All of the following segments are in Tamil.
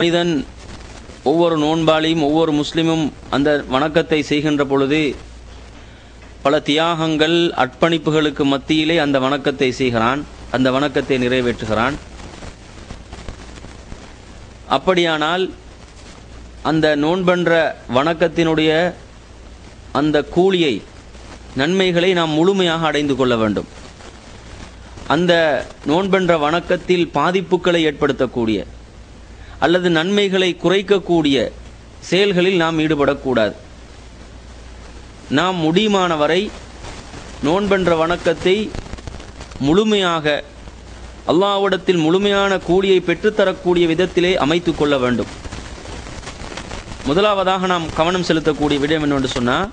மனிதன் ஒவ்வொரு நோன்பாளியும் ஒவ்வொரு முஸ்லிமும் அந்த வணக்கத்தை செய்கின்ற பொழுது பல தியாகங்கள் அர்ப்பணிப்புகளுக்கு மத்தியிலே அந்த வணக்கத்தை செய்கிறான் அந்த வணக்கத்தை நிறைவேற்றுகிறான். அப்படியானால் அந்த நோன்பென்ற வணக்கத்தினுடைய அந்த கூலியை நன்மைகளை நாம் முழுமையாக அடைந்து கொள்ள வேண்டும். அந்த நோன்பென்ற வணக்கத்தில் பாதிப்புகளை ஏற்படுத்தக்கூடிய அல்லது நன்மைகளை குறைக்கக்கூடிய செயல்களில் நாம் ஈடுபடக்கூடாது. நாம் முடியுமான வரை நோன்பென்ற வணக்கத்தை முழுமையாக அல்லாவிடத்தில் முழுமையான கூலியை பெற்றுத்தரக்கூடிய விதத்திலே அமைத்து கொள்ள வேண்டும். முதலாவதாக நாம் கவனம் செலுத்தக்கூடிய விடயம் என்னவென்று சொன்னால்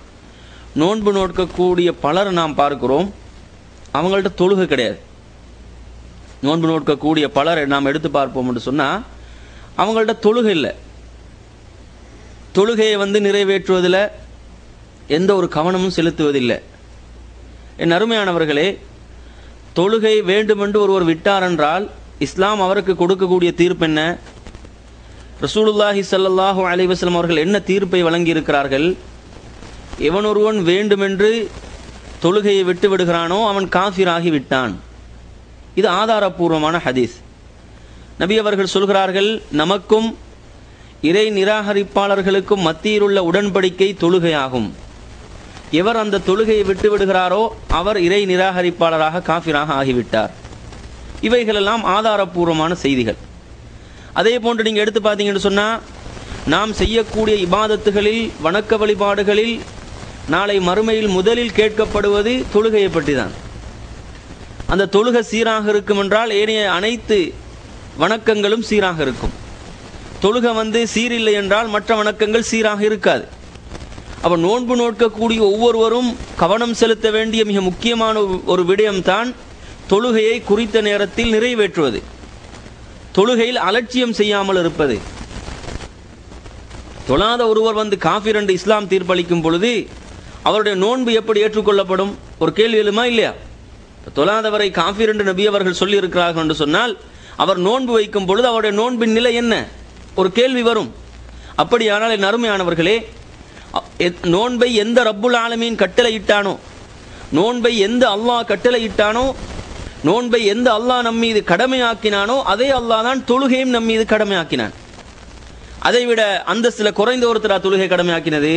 நோன்பு நோக்கக்கூடிய பலர் நாம் பார்க்கிறோம் அவங்கள்ட்ட தொழுகை கிடையாது. நோன்பு நோக்கக்கூடிய பலர் நாம் எடுத்து பார்ப்போம் என்று சொன்னால் அவங்கள்ட்ட தொழுகை இல்லை. தொழுகையை வந்து நிறைவேற்றுவதில் எந்த ஒரு கவனமும் செலுத்துவதில்லை. என் அருமையானவர்களே தொழுகை வேண்டுமென்று ஒருவர் விட்டார் என்றால் இஸ்லாம் அவருக்கு கொடுக்கக்கூடிய தீர்ப்பு என்ன? ரசூலுல்லாஹி சல்லாஹூ அலைஹி அவர்கள் என்ன தீர்ப்பை வழங்கியிருக்கிறார்கள்? எவன் ஒருவன் வேண்டுமென்று தொழுகையை விட்டு விடுகிறானோ அவன் காஃபிராகி விட்டான். இது ஆதாரபூர்வமான ஹதீஸ். நபி அவர்கள் சொல்கிறார்கள் நமக்கும் இறை நிராகரிப்பாளர்களுக்கும் மத்தியில் உள்ள உடன்படிக்கை தொழுகையாகும். எவர் அந்த தொழுகையை விட்டு விடுகிறாரோ அவர் இறை நிராகரிப்பாளராக காஃபிராக ஆகிவிட்டார். இவைகளெல்லாம் ஆதாரபூர்வமான செய்திகள். அதே போன்று நீங்கள் எடுத்து பார்த்தீங்கன்னு சொன்னால் நாம் செய்யக்கூடிய இபாதத்துகளில் வணக்க வழிபாடுகளில் நாளை மறுமையில் முதலில் கேட்கப்படுவது தொழுகையை பற்றி தான் அந்த தொழுகை சீராக இருக்கும் என்றால் ஏனைய அனைத்து வணக்கங்களும் சீராக இருக்கும். தொழுகை வந்து சீரில்லை என்றால் மற்ற வணக்கங்கள் சீராக இருக்காது. அப்போ நோன்பு நோக்கக்கூடிய ஒவ்வொருவரும் கவனம் செலுத்த வேண்டிய மிக முக்கியமான ஒரு- விடயம்தான் தொழுகையை குறித்த நேரத்தில் நிறைவேற்றுவது. தொழுகையில் அலட்சியம் செய்யாமல் இருப்பது. தொழாத ஒருவர் வந்து காஃபிர் என்று இஸ்லாம் தீர்ப்பளிக்கும் பொழுது அவருடைய நோன்பு எப்படி ஏற்றுக்கொள்ளப்படும்? ஒரு கேள்வி எழுமா இல்லையா? தொழாதவரை காஃபிர் என்று நபி அவர்கள் சொல்லியிருக்கிறார்கள் என்று சொன்னால் அவர் நோன்பு வைக்கும் பொழுது அவருடைய நோன்பின் நிலை என்ன? ஒரு கேள்வி வரும். அப்படியானால் என் அருமையானவர்களே நோன்பை எந்த ரப்புல் ஆலமீன் கட்டளையிட்டானோ நோன்பை எந்த அல்லாஹ் கட்டளையிட்டானோ நோன்பை எந்த அல்லாஹ் நம் மீது கடமையாக்கினானோ அதே அல்லாஹ் தான் தொழுகையும் நம் மீது கடமையாக்கினான். அதைவிட அந்தஸ்தில் குறைந்த ஒருத்தரா தொழுகை கடமையாக்கினது?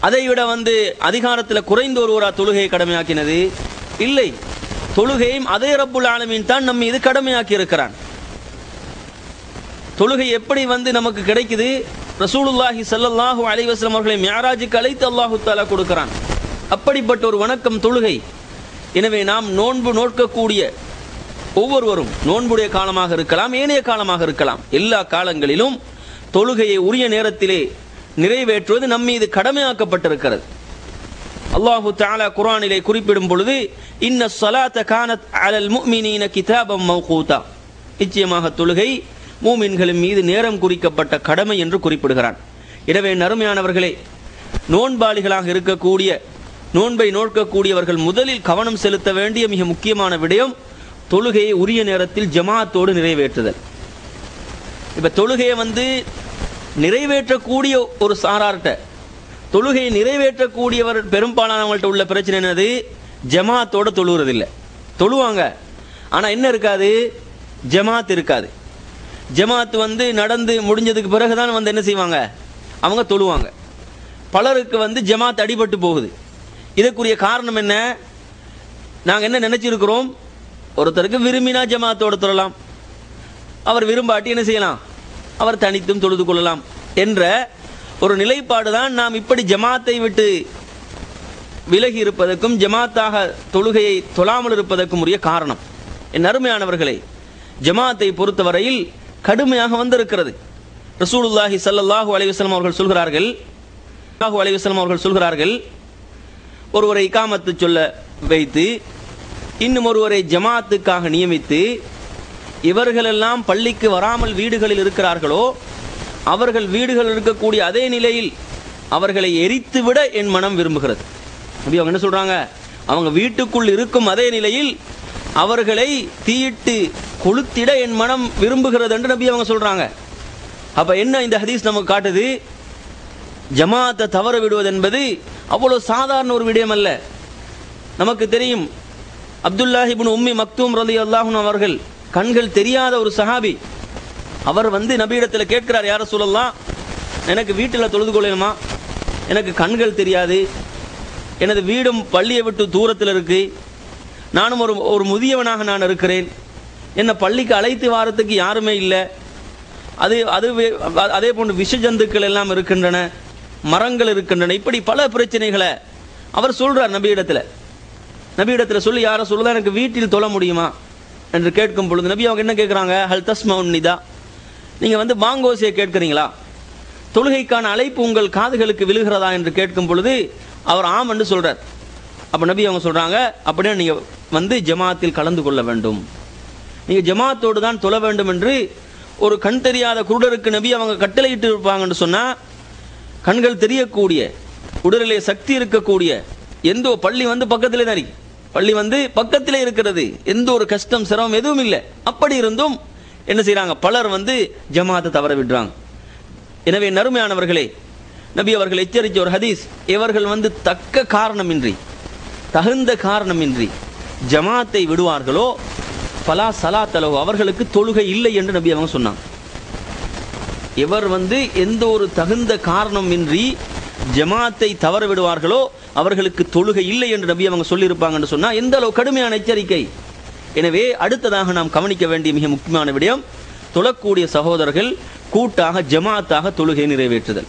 அதைவிட வந்து அதிகாரத்தில் குறைந்த ஒருவரா தொழுகையை கடமையாக்கினது? இல்லை. தொழுகையும் அதே ரப்புல் ஆலமின் தான் நம்ம இது கடமையாக்கி இருக்கிறான். தொழுகை எப்படி வந்து நமக்கு கிடைக்குது? ரசூலுல்லாஹி சல்லாஹூ அலைஹி அவர்களை மியாராஜுக்கு அழைத்து அல்லாஹு தாலா கொடுக்கிறான். அப்படிப்பட்ட ஒரு வணக்கம் தொழுகை. எனவே நாம் நோன்பு நோக்கக்கூடிய ஒவ்வொருவரும் நோன்புடைய காலமாக இருக்கலாம் ஏனைய காலமாக இருக்கலாம். எல்லா காலங்களிலும் தொழுகையை உரிய நேரத்திலே நிறைவேற்றுவது நம்மீது கடமையாக்கப்பட்டிருக்கிறது. அல்லாஹு தாலா குரானிலே குறிப்பிடும் பொழுது இன்ன சலாத்த கானத் அலல் முக்மினீன கிதாபம் மௌகூதா. நிச்சயமாக தொழுகை மூமின்களின் மீது நேரம் குறிக்கப்பட்ட கடமை என்று குறிப்பிடுகிறான். எனவே நறுமையானவர்களே நோன்பாளிகளாக இருக்கக்கூடிய நோன்பை நோக்கக்கூடியவர்கள் முதலில் கவனம் செலுத்த வேண்டிய மிக முக்கியமான விடயம் தொழுகையை உரிய நேரத்தில் ஜமாத்தோடு நிறைவேற்றுதல். இப்போ தொழுகையை வந்து நிறைவேற்றக்கூடிய ஒரு சாரார்கிட்ட தொழுகையை நிறைவேற்றக்கூடியவர் பெரும்பாலானவங்கள்ட்ட உள்ள பிரச்சனை என்னது? ஜமாத்தோட தொழுகிறதில்லை தொழுவாங்க. ஆனால் என்ன இருக்காது? ஜமாத் இருக்காது. ஜமாத் வந்து நடந்து முடிஞ்சதுக்கு பிறகு தான் வந்து என்ன செய்வாங்க? அவங்க தொழுவாங்க. பலருக்கு வந்து ஜமாத் அடிபட்டு போகுது. இதற்குரிய காரணம் என்ன? நாங்கள் என்ன நினச்சிருக்கிறோம்? ஒருத்தருக்கு விரும்பினா ஜமாத்தோட தொழலாம். அவர் விரும்பாட்டி என்ன செய்யலாம்? அவர் தனித்தும் தொழுது கொள்ளலாம் என்ற ஒரு நிலைப்பாடு தான் நாம் இப்படி ஜமாத்தை விட்டு விலகி இருப்பதற்கும் ஜமாத்தாக தொழுகையை தொழாமல் இருப்பதற்கும் உரிய காரணம். என் அருமையானவர்களே ஜமாத்தை பொறுத்தவரையில் கடுமையாக வந்திருக்கிறது. ரசூலுல்லாஹி சல்லாஹூ அலைவசலம் அவர்கள் சொல்கிறார்கள் ஸல்லல்லாஹு அலைவசலம் அவர்கள் சொல்கிறார்கள் ஒருவரை இக்காமத்து சொல்ல வைத்து இன்னும் ஒருவரை ஜமாத்துக்காக நியமித்து இவர்களெல்லாம் பள்ளிக்கு வராமல் வீடுகளில் இருக்கிறார்களோ அவர்கள் வீடுகள் இருக்கக்கூடிய அதே நிலையில் அவர்களை எரித்துவிட என் மனம் விரும்புகிறது. அப்படி அவங்க என்ன சொல்கிறாங்க அவங்க வீட்டுக்குள் இருக்கும் அதே நிலையில் அவர்களை தீயிட்டு கொளுத்திட என் மனம் விரும்புகிறது என்று நபி அவங்க சொல்கிறாங்க அப்போ என்ன இந்த ஹதீஸ் நமக்கு காட்டுது? ஜமாத்தை தவற விடுவது என்பது அவ்வளோ சாதாரண ஒரு விடயம் அல்ல. நமக்கு தெரியும் அப்துல்லாஹிபின் உம்மி மக்தூம் ரலி அல்லாஹூன் அவர்கள் கண்கள் தெரியாத ஒரு சஹாபி அவர் வந்து நபியிடத்தில் கேட்கிறார் யார சொல்லலாம் எனக்கு வீட்டில் தொழுது கொள்ளணுமா? எனக்கு கண்கள் தெரியாது. எனது வீடும் பள்ளியை விட்டு தூரத்தில் இருக்கு. நானும் ஒரு ஒரு முதியவனாக நான் இருக்கிறேன். என்னை பள்ளிக்கு அழைத்து வாரத்துக்கு யாருமே இல்லை. அது அது அதே போன்று விஷ ஜந்துக்கள் எல்லாம் இருக்கின்றன. மரங்கள் இருக்கின்றன. இப்படி பல பிரச்சனைகளை அவர் சொல்றார் நபியிடத்தில். நபியிடத்தில் சொல்லி யாரை சொல்லுதான் எனக்கு வீட்டில் தொழ முடியுமா? என்று கேட்கும் பொழுது நபி அவங்க என்ன கேட்குறாங்க ஹல் தஸ்மவுன் நிதா. நீங்கள் வந்து பாங்கோசியை கேட்குறீங்களா? தொழுகைக்கான அழைப்பு உங்கள் காதுகளுக்கு விழுகிறதா என்று கேட்கும் பொழுது அவர் ஆம் என்று சொல்கிறார் அப்போ நபி அவங்க சொல்கிறாங்க அப்படியே நீங்கள் வந்து ஜமாத்தில் கலந்து கொள்ள வேண்டும். நீங்கள் ஜமாத்தோடு தான் தொழ வேண்டும் என்று ஒரு கண் தெரியாத குருடருக்கு நபி அவங்க கட்டளையிட்டு இருப்பாங்கன்னு சொன்னால் கண்கள் தெரியக்கூடிய உடலிலே சக்தி இருக்கக்கூடிய எந்த பள்ளி வந்து பக்கத்திலே தான் பள்ளி வந்து பக்கத்திலே இருக்கிறது. எந்த ஒரு கஷ்டம் சிரமம் எதுவும் இல்லை. அப்படி இருந்தும் என்ன செய்கிறாங்க பலர் வந்து ஜமாத்தை தவற விடுறாங்க. எனவே நறுமையானவர்களே நபி அவர்கள் எச்சரித்த ஒரு ஹதீஸ் இவர்கள் வந்து தக்க காரணமின்றி தகுந்த காரணமின்றி ஜமாத்தை விடுவார்களோ பலா சலா தலவு அவர்களுக்கு தொழுகை இல்லை என்று நபி அவங்க சொன்னாங்க. இவர் வந்து எந்த ஒரு தகுந்த காரணமின்றி ஜமாத்தை தவற விடுவார்களோ அவர்களுக்கு தொழுகை இல்லை என்று நபி அவங்க சொல்லியிருப்பாங்கன்னு சொன்னா எந்த அளவு கடுமையான எச்சரிக்கை? எனவே அடுத்ததாக நாம் கவனிக்க வேண்டிய மிக முக்கியமான விடயம் தொழக்கூடிய சகோதரர்கள் கூட்டாக ஜமாத்தாக தொழுகை நிறைவேற்றுதல்.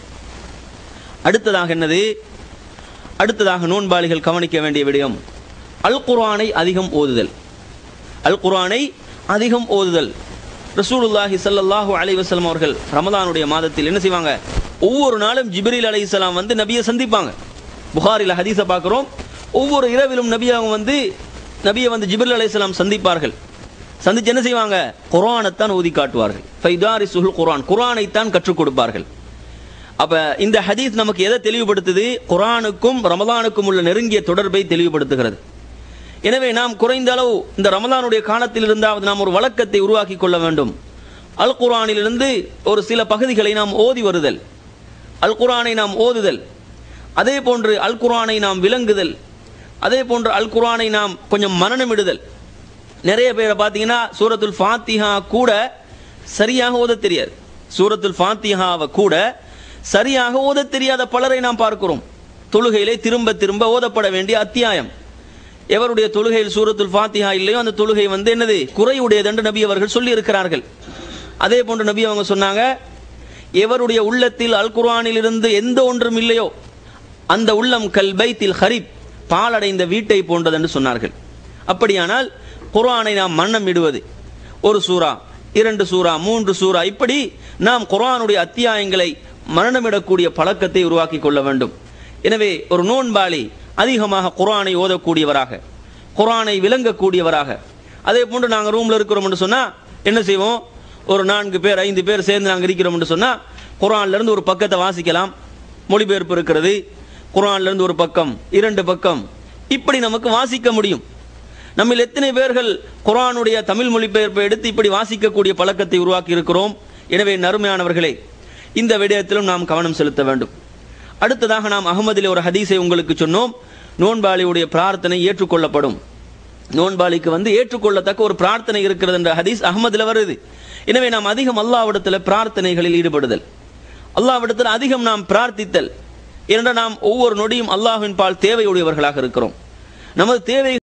அடுத்ததாக என்னது? அடுத்ததாக நோன்பாளிகள் கவனிக்க வேண்டிய விடயம் அல் குர்ஆனை அதிகம் ஓதுதல். அல் குர்ஆனை அதிகம் ஓதுதல். ரசூலுல்லாஹி சல்லாஹூ அலைஹி வஸல்லம் அவர்கள் ரமதானுடைய மாதத்தில் என்ன செய்வாங்க? ஒவ்வொரு நாளும் ஜிப்ரீல் அலைஹிஸ்ஸலாம் வந்து நபியை சந்திப்பாங்க. புகாரில் ஹதீஸை பார்க்குறோம். ஒவ்வொரு இரவிலும் நபி அவங்க வந்து நபியை வந்து ஜிப்ரீல் அலையாம் சந்திப்பார்கள். சந்திச்சு என்ன செய்வாங்க? குரானைத்தான் ஓதி காட்டுவார்கள். ஃபைதாரி சுஹுல் குரான் குரானைத்தான் கற்றுக் கொடுப்பார்கள். அப்போ இந்த ஹதீஸ் நமக்கு எதை தெளிவுபடுத்துது? குரானுக்கும் ரமதானுக்கும் உள்ள நெருங்கிய தொடர்பை தெளிவுபடுத்துகிறது. எனவே நாம் குறைந்த அளவு இந்த ரமதானுடைய காலத்தில் இருந்தாவது நாம் ஒரு வழக்கத்தை உருவாக்கி கொள்ள வேண்டும். அல் குர்ஆனிலிருந்து ஒரு சில பகுதிகளை நாம் ஓதி வருதல். அல் குரானை நாம் ஓதுதல். அதே போன்று அல் குரானை நாம் விளங்குதல். அதே போன்று அல் குர்ஆனை நாம் கொஞ்சம் மனநமிடுதல். நிறைய பேரை பார்த்தீங்கன்னா சூரத்துல் ஃபாத்திஹா கூட சரியாக ஓத தெரியாது. சூரத்துல் ஃபாத்திஹாவை கூட சரியாக ஓதத் தெரியாத பலரை நாம் பார்க்கிறோம். தொழுகையிலே திரும்ப திரும்ப ஓதப்பட வேண்டிய அத்தியாயம். எவருடைய தொழுகையில் சூரத்துல் ஃபாத்திஹா இல்லையோ அந்த தொழுகை வந்து என்னது? குறையுடையது என்று நபி அவர்கள் சொல்லி இருக்கிறார்கள் அதே போன்று நபி அவங்க சொன்னாங்க எவருடைய உள்ளத்தில் அல் குர்ஆனில் இருந்து எந்த ஒன்றும் இல்லையோ அந்த உள்ளம் கல் பைத்தில் ஹரிப். பாலடைந்த வீட்டை போன்றது என்று சொன்னார்கள். அப்படியானால் குர்ஆனை நாம் மன்னம் இடுவது. ஒரு சூறா இரண்டு சூறா மூன்று சூறா இப்படி நாம் குர்ஆனுடைய அத்தியாயங்களை மரணமிடக்கூடிய பழக்கத்தை உருவாக்கி கொள்ள வேண்டும். எனவே ஒரு நோன்பாளி அதிகமாக குரானை ஓதக்கூடியவராக குரானை விளங்கக்கூடியவராக அதே போன்று நாங்கள் ரூமில் இருக்கிறோம் என்று சொன்னால் என்ன செய்வோம்? ஒரு நான்கு பேர் ஐந்து பேர் சேர்ந்து நாங்கள் இருக்கிறோம் என்று சொன்னால் குரான்லேருந்து ஒரு பக்கத்தை வாசிக்கலாம். மொழிபெயர்ப்பு இருக்கிறது. குர்ஆன்ல இருந்து ஒரு பக்கம் இரண்டு பக்கம். இப்படி நமக்கு வாசிக்க முடியும். நம்மில் எத்தனை பேர்கள் குரானுடைய தமிழ் மொழிபெயர்ப்பை எடுத்து இப்படி வாசிக்கக்கூடிய பழக்கத்தை உருவாக்கி இருக்கிறோம்? எனவே நறுமையானவர்களே இந்த விடயத்திலும் நாம் கவனம் செலுத்த வேண்டும். அடுத்ததாக நாம் அகமதிலே ஒரு ஹதீஸை உங்களுக்கு சொன்னோம். நோன்பாளியுடைய பிரார்த்தனை ஏற்றுக்கொள்ளப்படும். நோன்பாளிக்கு வந்து ஏற்றுக்கொள்ளத்தக்க ஒரு பிரார்த்தனை இருக்கிறது என்ற ஹதீஸ் அகமதில் வருது. எனவே நாம் அதிகம் அல்லாவிடத்தில் பிரார்த்தனைகளில் ஈடுபடுதல். அல்லாவிடத்தில் அதிகம் நாம் பிரார்த்தித்தல். ஏனென்றால் நாம் ஒவ்வொரு நொடியும் அல்லாஹ்வின் பால் தேவையுடையவர்களாக இருக்கிறோம். நமது தேவை